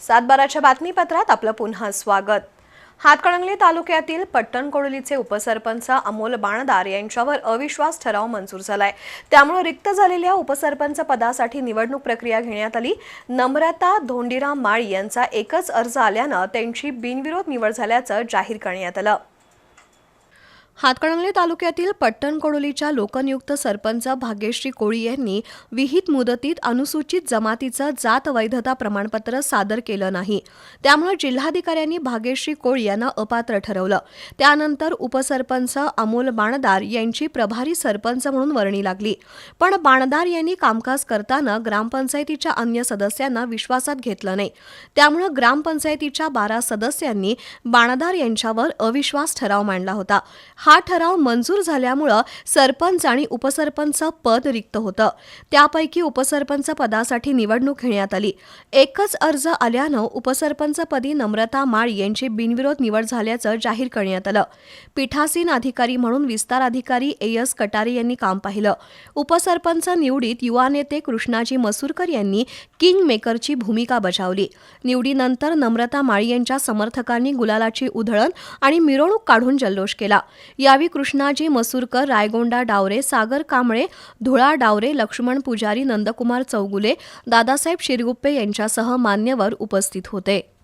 सातबाराच्या बातमीपत्रात आपलं पुन्हा स्वागत. हातकणंगले तालुक्यातील पट्टणकोडलीचे उपसरपंच अमोल बाणदार यांच्यावर अविश्वास ठराव मंजूर झालाय. त्यामुळे रिक्त झालेल्या उपसरपंच पदासाठी निवडणूक प्रक्रिया घेण्यात आली. नम्रता धोंडीराम माळी यांचा एकच अर्ज आल्यानं त्यांची बिनविरोध निवड झाल्याचं जाहीर करण्यात आलं. हातकणंगले तालुक्यातील पट्टण कोडोलीच्या लोकनियुक्त सरपंच भाग्यश्री कोळी यांनी विहित मुदतीत अनुसूचित जमातीचं जात वैधता प्रमाणपत्र सादर केलं नाही. त्यामुळे जिल्हाधिकाऱ्यांनी भाग्यश्री कोळी यांना अपात्र ठरवलं. त्यानंतर उपसरपंच अमोल बाणदार यांची प्रभारी सरपंच म्हणून वर्णी लागली. पण बाणदार यांनी कामकाज करताना ग्रामपंचायतीच्या अन्य सदस्यांना विश्वासात घेतलं नाही. त्यामुळे ग्रामपंचायतीच्या बारा सदस्यांनी बाणदार यांच्यावर अविश्वास ठराव मांडला होता. हा ठराव मंजूर झाल्यामुळं सरपंच आणि उपसरपंच पद रिक्त होतं. त्यापैकी उपसरपंच पदासाठी निवडणूक घेण्यात आली. एकच अर्ज आल्यानं उपसरपंचपदी नम्रता माळ यांची बिनविरोध निवड झाल्याचं जाहीर करण्यात आलं. पीठासीन अधिकारी म्हणून विस्तार अधिकारी ए. एस. कटारे यांनी काम पाहिलं. उपसरपंच निवडीत युवा नेते कृष्णाजी मसूरकर यांनी किंग मेकरची भूमिका बजावली. निवडीनंतर नम्रता माळी यांच्या समर्थकांनी गुलालाची उधळण आणि मिरवणूक काढून जल्लोष केला. यावेळी कृष्णाजी मसूरकर रायगोंडा डावरे सागर कांबळे धुळा डावरे लक्ष्मण पुजारी नंदकुमार चौगुले दादासाहेब शिरगुप्पे यांच्यासह मान्यवर उपस्थित होते.